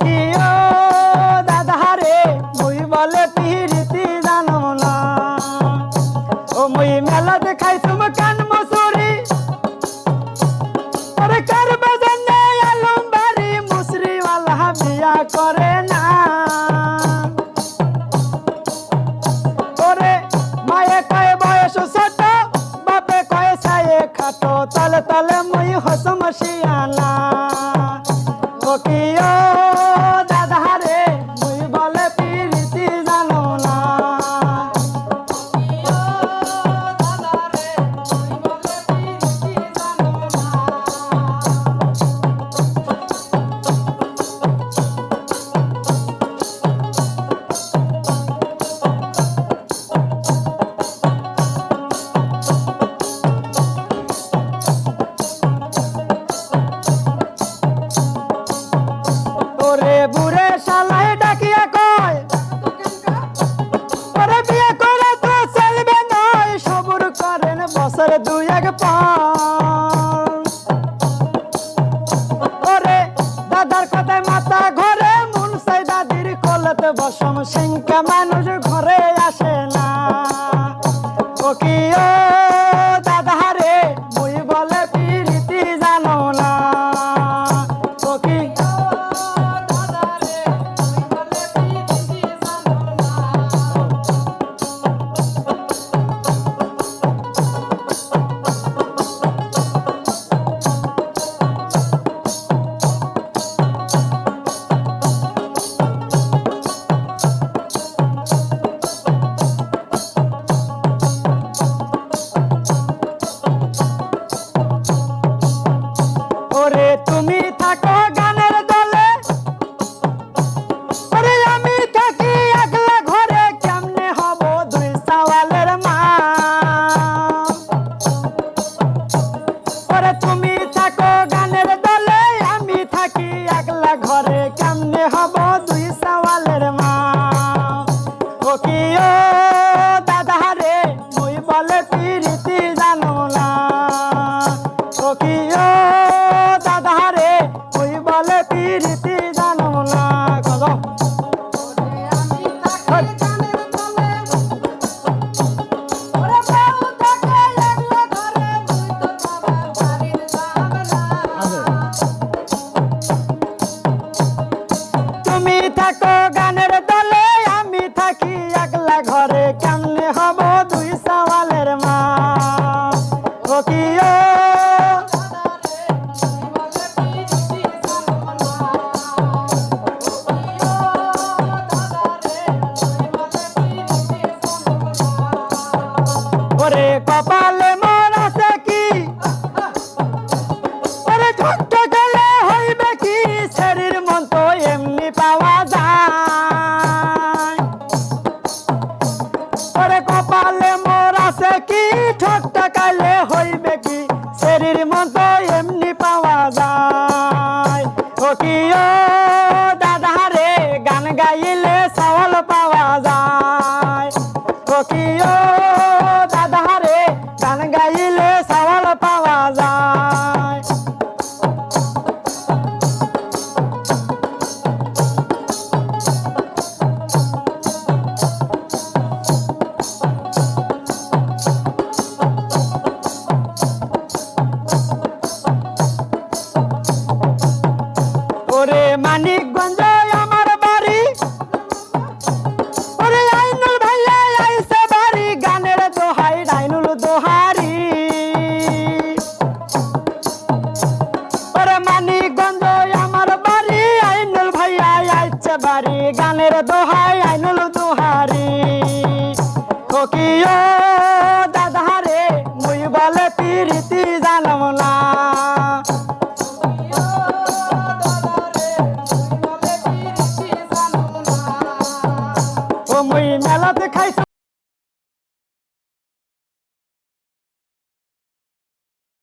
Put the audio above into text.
কি ও মুই বলে পিরিতি জানো না। ও মুই মেলা দেখাই তুম কান মসুরি। আরে করবে জন্যে আলম বাড়ি মুসরি ওয়ালা বিয়া করে? বছর দুই এক পরে দাদার কথায় মাথা ঘরে মন সাই দাদির কলতে বসম সিংকা মানুষ ঘরে আসে না। ও কি ও কি ও দাদা রে মুই বলে পিরিতি জানো না। ও কি ও দাদা রে মুই বলে পিরিতি জানো না। তুমি থাকো ও কি ও ওরে কপালে মোর আছে কি ওরে ঠকতে গেলে হইবে কি শরীর কি দোহাই, আইনুল দোহারি কোকিও দাদা রে, মুই বলে পিরিতি জানম না। ও মুই মেলাতে খাইছ